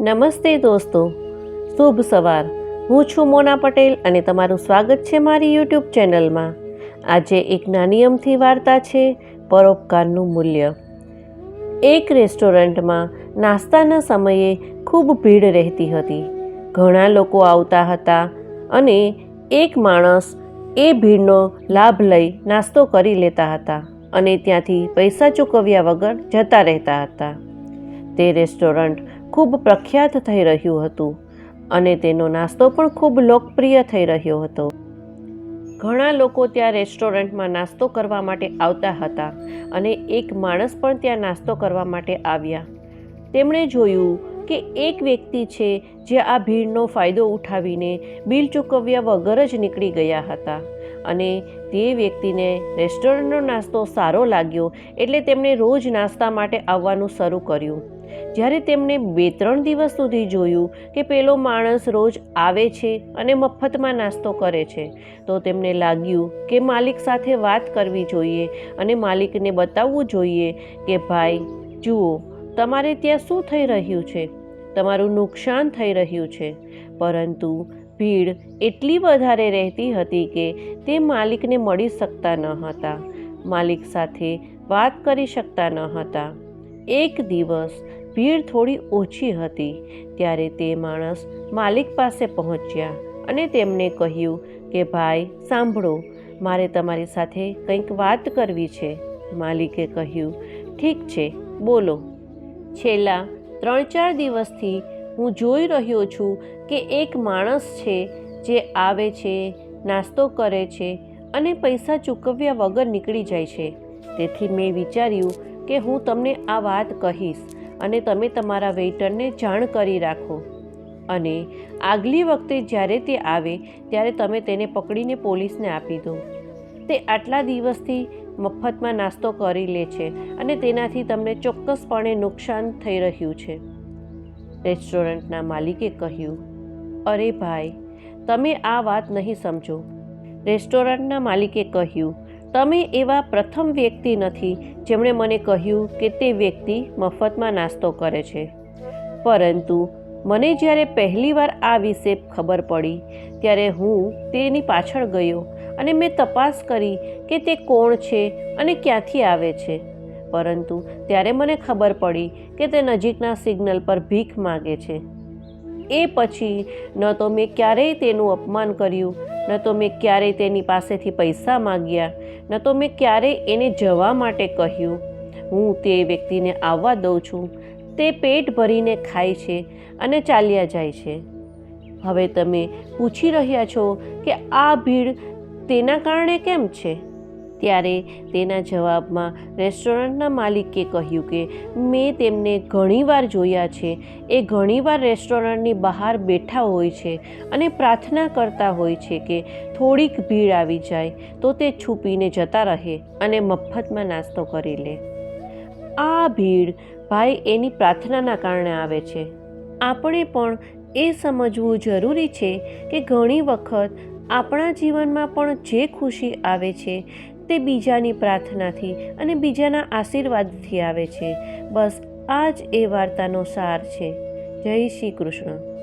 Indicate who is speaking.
Speaker 1: નમસ્તે દોસ્તો, શુભ સવાર. હું છું મોના પટેલ અને તમારું સ્વાગત છે મારી યુટ્યુબ ચેનલમાં. આજે એક નાની અમથી વાર્તા છે, પરોપકારનું મૂલ્ય. એક રેસ્ટોરન્ટમાં નાસ્તાના સમયે ખૂબ ભીડ રહેતી હતી. ઘણા લોકો આવતા હતા અને એક માણસ એ ભીડનો લાભ લઈ નાસ્તો કરી લેતા હતા અને ત્યાંથી પૈસા ચૂકવ્યા વગર જતા રહેતા હતા. તે રેસ્ટોરન્ટ ખૂબ પ્રખ્યાત થઈ રહ્યું હતું અને તેનો નાસ્તો પણ ખૂબ લોકપ્રિય થઈ રહ્યો હતો. ઘણા લોકો ત્યાં રેસ્ટોરન્ટમાં નાસ્તો કરવા માટે આવતા હતા અને એક માણસ પણ ત્યાં નાસ્તો કરવા માટે આવ્યા. તેમણે જોયું કે એક વ્યક્તિ છે જે આ ભીડનો ફાયદો ઉઠાવીને બિલ ચૂકવ્યા વગર જ નીકળી ગયા હતા. અને તે વ્યક્તિને રેસ્ટોરન્ટનો નાસ્તો સારો લાગ્યો એટલે તેમણે રોજ નાસ્તા માટે આવવાનું શરૂ કર્યું. જ્યારે તેમણે બે ત્રણ દિવસ સુધી જોયું કે પેલો માણસ રોજ આવે છે અને મફતમાં નાસ્તો કરે છે, તો તેમને લાગ્યું કે માલિક સાથે વાત કરવી જોઈએ અને માલિકને બતાવવું જોઈએ કે, ભાઈ, જુઓ, તમારે ત્યાં શું થઈ રહ્યું છે? તમારું નુકસાન થઈ રહ્યું છે. પરંતુ ભીડ એટલી વધારે રહેતી હતી કે તે માલિકને મળી શકતા ન હતા. માલિક સાથે વાત કરી શકતા ન હતા. એક દિવસ ભીડ થોડી ઓછી હતી, ત્યારે તે માણસ માલિક પાસે પહોંચ્યા અને તેમને કહ્યું કે, ભાઈ, સાંભળો, મારે તમારી સાથે કંઈક વાત કરવી છે. માલિકે કહ્યું, ઠીક છે, બોલો. છેલ્લા ત્રણ ચાર દિવસથી હું જોઈ રહ્યો છું કે એક માણસ છે જે આવે છે, નાસ્તો કરે છે અને પૈસા ચૂકવ્યા વગર નીકળી જાય છે. તેથી મેં વિચાર્યું કે હું તમને આ વાત કહીશ અને તમે તમારા વેઇટરને જાણ કરી રાખો. અને આગલી વખતે જ્યારે તે આવે, ત્યારે તમે તેને પકડીને પોલીસને આપી દો. તે આટલા દિવસથી મફતમાં નાસ્તો કરી લે છે અને તેનાથી તમને ચોક્કસપણે નુકસાન થઈ રહ્યું છે. રેસ્ટોરન્ટના માલિકે કહ્યું, અરે ભાઈ, તમે આ વાત નહીં સમજો. રેસ્ટોરન્ટના માલિકે કહ્યું, તમે એવા પ્રથમ વ્યક્તિ નથી જેમણે મને કહ્યું કે તે વ્યક્તિ મફતમાં નાસ્તો કરે છે. પરંતુ મને જ્યારે પહેલીવાર આ વિશે ખબર પડી, ત્યારે હું તેની પાછળ ગયો અને મેં તપાસ કરી કે તે કોણ છે અને ક્યાંથી આવે છે. પરંતુ ત્યારે મને ખબર પડી કે તે નજીકના સિગ્નલ પર ભીખ માગે છે. એ પછી ન તો મેં ક્યારેય તેનું અપમાન કર્યું, ન તો મેં ક્યારેય તેની પાસેથી પૈસા માગ્યા, ન તો મેં ક્યારેય એને જવા માટે કહ્યું. હું તે વ્યક્તિને આવવા દઉં છું. તે પેટ ભરીને ખાય છે અને ચાલ્યા જાય છે. હવે તમે પૂછી રહ્યા છો કે આ ભીડ તેના કારણે કેમ છે? ત્યારે તેના જવાબમાં રેસ્ટોરન્ટના માલિકે કહ્યું કે મેં તેમને ઘણીવાર જોયા છે. એ ઘણીવાર રેસ્ટોરન્ટની બહાર બેઠા હોય છે અને પ્રાર્થના કરતા હોય છે કે થોડીક ભીડ આવી જાય તો તે છુપીને જતા રહે અને મફતમાં નાસ્તો કરી લે. આ ભીડ ભાઈ એની પ્રાર્થનાના કારણે આવે છે. આપણે પણ એ સમજવું જરૂરી છે કે ઘણી વખત આપણા જીવનમાં પણ જે ખુશી આવે છે તે બીજાની પ્રાર્થનાથી અને બીજાના આશીર્વાદથી આવે છે. બસ આ જ એ વાર્તાનો સાર છે. જય શ્રી કૃષ્ણ.